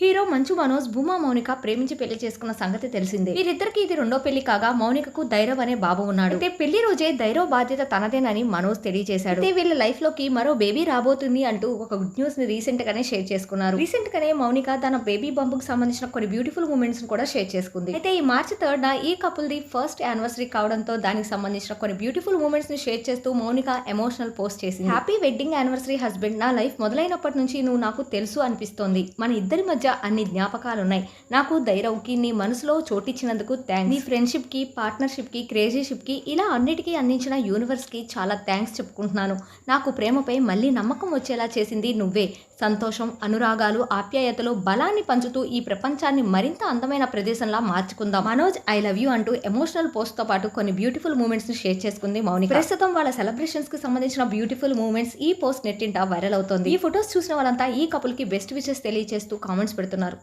Hero Manchu Manoj Bhuma Mounika ప్రేమించి పెళ్ళి చేసుకున్న సంగతి తెలిసిందే. వీరిద్దరికి ఇది రెండో పెళ్ళి కాగా మౌనికకు ధైరవ్ అనే బాబు ఉన్నాడు. అయితే పెళ్ళి రోజే ధైరవ్ బాధ్యత తనదేనని మనోజ్ తెలియజేశాడు. అయితే వీళ్ళ లైఫ్లోకి మరో బేబీ రాబోతుంది అంటూ ఒక గుడ్ న్యూస్ని రీసెంట్ గానే షేర్ చేసుకున్నారు. రీసెంట్ గానే మౌనిక తన బేబీ బంప్కు సంబంధించిన కొన్ని బ్యూటిఫుల్ మూమెంట్స్ కూడా షేర్ చేసుకుంది. అయితే ఈ మార్చి థర్డ్ నా ఈ కపుల్ ది ఫస్ట్ యానివర్సరీ కావడంతో దానికి సంబంధించిన కొన్ని బ్యూటిఫుల్ మూమెంట్స్ని షేర్ చేస్తూ మౌనిక ఎమోషనల్ పోస్ట్ చేసింది. హ్యాపీ వెడ్డింగ్ యానివర్సరీ హస్బెండ్ నా లైఫ్ మొదలైనప్పటి నుంచి నువ్వు నాకు తెలుసు అనిపిస్తోంది. మన ఇద్దరి మధ్య అన్ని జ్ఞాపకాలు ఉన్నాయి నాకు ధైర్యంకి నీ మనసులో చోటిచ్చినందుకు థ్యాంక్స్ నీ ఫ్రెండ్షిప్కి పార్ట్నర్షిప్కి క్రేజీషిప్కి ఇలా అన్నిటికీ అందించిన యూనివర్స్కి చాలా థ్యాంక్స్ చెప్పుకుంటున్నాను. నాకు ప్రేమపై మళ్ళీ నమ్మకం వచ్చేలా చేసింది నువ్వే. సంతోషం అనురాగాలు ఆప్యాయతలు బలాన్ని పంచుతూ ఈ ప్రపంచాన్ని మరింత అందమైన ప్రదేశంలా మార్చుకుందాం. మనోజ్ ఐ లవ్ యూ అంటూ ఎమోషనల్ పోస్ట్తో పాటు కొన్ని బ్యూటిఫుల్ మూమెంట్స్ని షేర్ చేసుకుంది మౌనిక. ప్రస్తుతం వాళ్ళ సెలబ్రేషన్స్కి సంబంధించిన బ్యూటిఫుల్ మూమెంట్స్ ఈ పోస్ట్ నెట్టింట వైరల్ అవుతోంది. ఈ ఫొటోస్ చూసిన వాళ్ళంతా ఈ కపుల్కి బెస్ట్ విషెస్ తెలియజేస్తూ కామెంట్స్ పెడుతున్నారు.